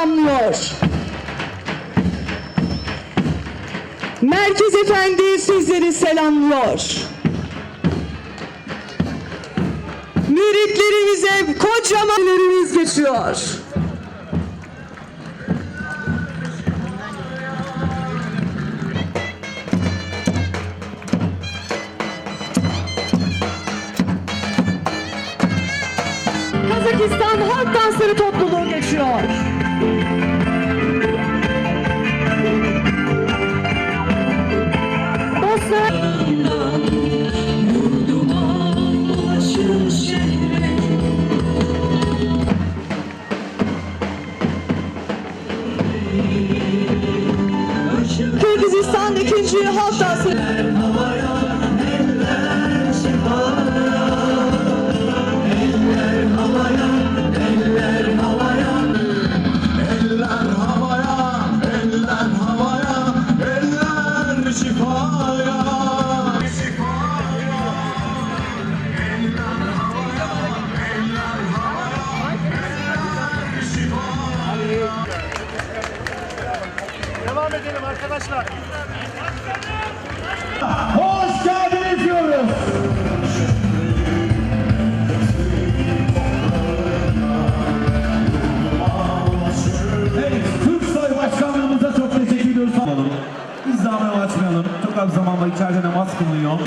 selamlıyor. Merkez Efendi sizleri selamlıyor. Müritlerimize kocamanlarımız geçiyor. Kazakistan Halk Dansları Kırgızistan'daki hafta camiye açmayalım. Çok az zamanda içeride namaz kılınıyor.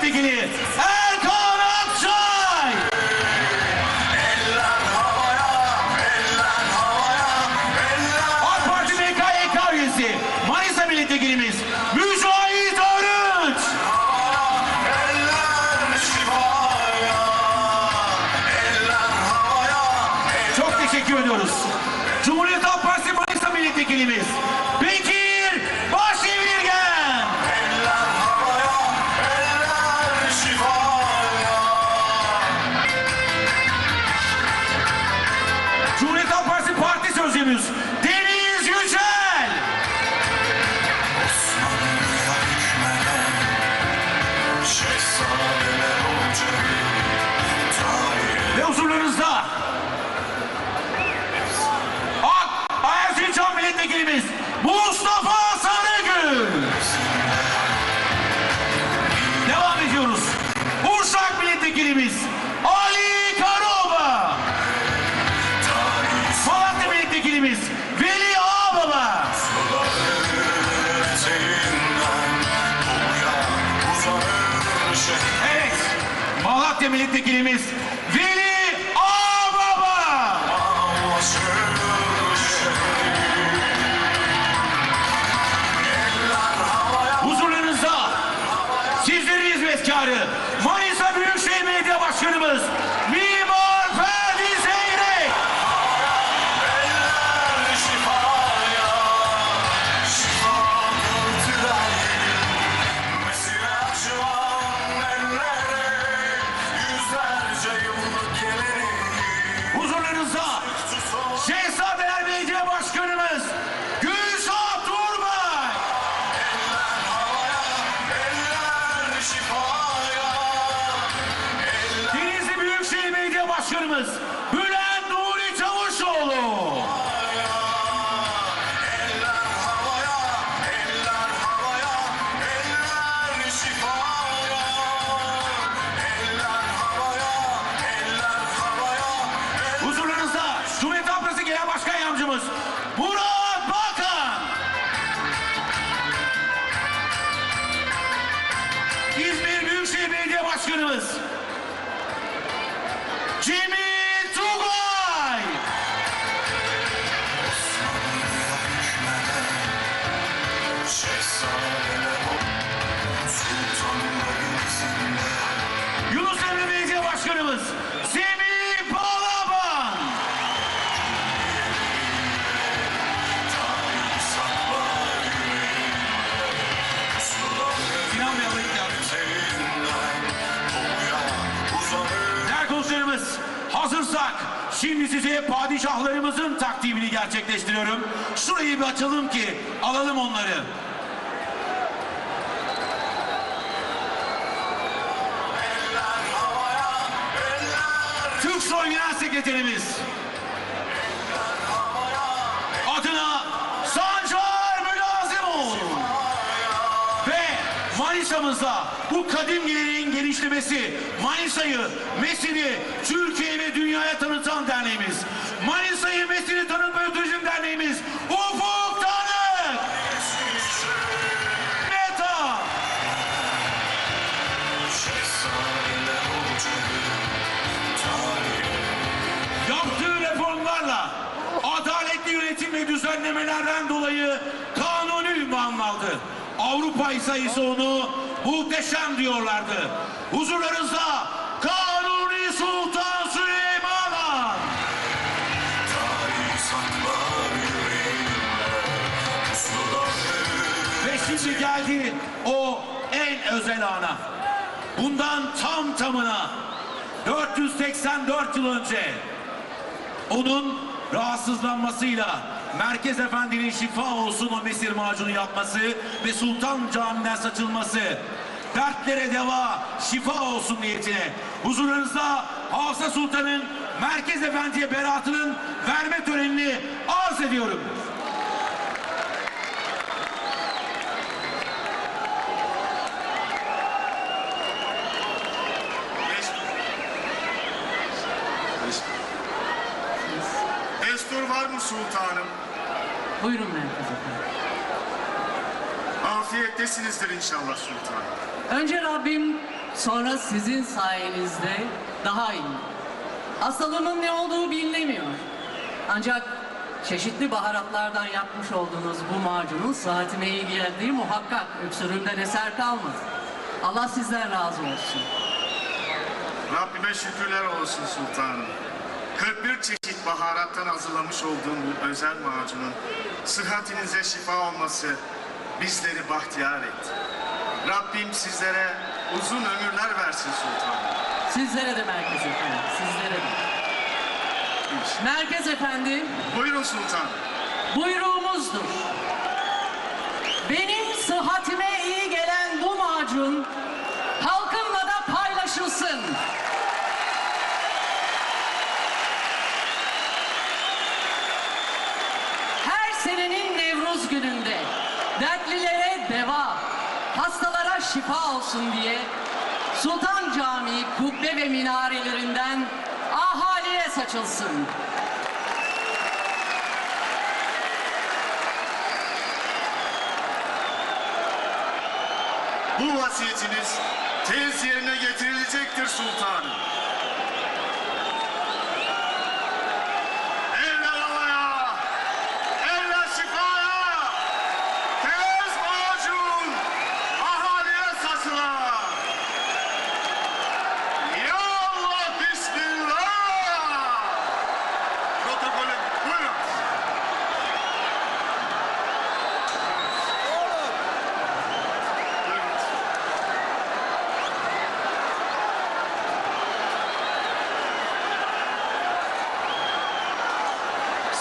milletvekili Erkan Akçay. AK Parti MKYK üyesi Manisa milletvekilimiz Mücahit Arınç. Çok teşekkür ediyoruz. Cumhuriyet Halk Partisi Manisa milletvekilimiz Mezkarı, Manisa Büyükşehir Belediye Başkanımız Başkanımız Burak! Padişahlarımızın takdimini gerçekleştiriyorum. Şurayı bir açalım ki alalım onları. Türk Soy Genel Sekreterimiz Manisa'mıza bu kadim geleneğin genişlemesi Manisa'yı, Mescid'i Türkiye ve dünyaya tanıtan derneğimiz. Manisa'yı, Mescid'i tanıtma ve derneğimiz. Ufuk Tanık! Meta! Yaptığı reformlarla adaletli yönetim ve düzenlemelerden dolayı. Avrupa ise onu muhteşem diyorlardı. Huzurlarınızda Kanuni Sultan Süleyman Ve şimdi geldi o en özel ana. Bundan tam tamına 484 yıl önce onun rahatsızlanmasıyla Merkez Efendi'nin şifa olsun o mesir macunu yapması ve Sultan Camii'nden saçılması dertlere deva şifa olsun niyetine huzurlarınızda Hafsa Sultan'ın Merkez Efendi'ye beratının verme törenini arz ediyorum. Var mı sultanım? Buyurun Merkez Efendi. Afiyettesinizdir inşallah sultanım. Önce Rabbim, sonra sizin sayenizde daha iyi. Hastalığımın ne olduğu bilinemiyor. Ancak çeşitli baharatlardan yapmış olduğunuz bu macunun saatime iyi geldiği muhakkak. Öksürüğümden eser kalmadı. Allah sizden razı olsun. Rabbime şükürler olsun sultanım. 41 çeşit baharattan hazırlamış olduğum bu özel macunun sıhhatinize şifa olması bizleri bahtiyar etti. Rabbim sizlere uzun ömürler versin sultanım. Sizlere de Merkez Efendi, sizlere de. Merkez Efendi, Buyurun sultanım. buyruğumuzdur. Benim hastalara şifa olsun diye Sultan Camii kubbe ve minarelerinden ahaliye saçılsın. Bu vasiyetiniz tez yerine getirilecektir sultanım.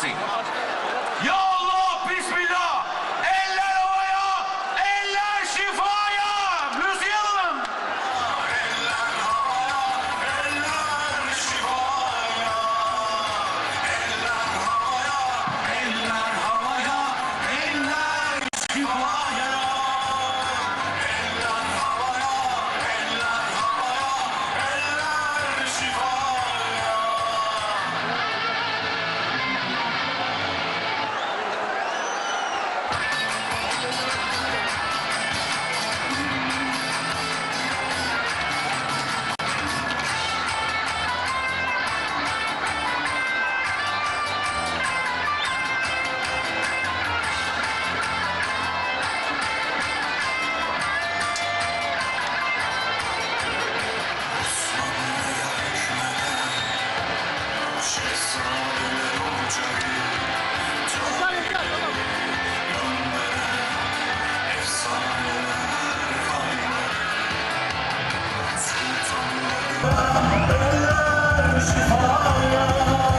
Messi. Aşkı falan ya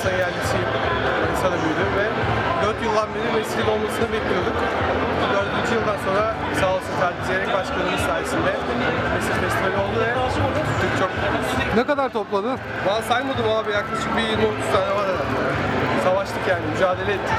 Manisa yerlisiyim. Manisa'da büyüdüm ve 4 yıldan beri vesile olmasını bekliyorduk. 4. yıldan sonra sağ olsun Ferdi Zeyrek Başkanımız sayesinde Mesih Festivali oldu ve çok mutluyuz. Ne kadar topladın? Valla saymadım abi yaklaşık bir 20-30 tane var herhalde. Savaştık yani, mücadele ettik.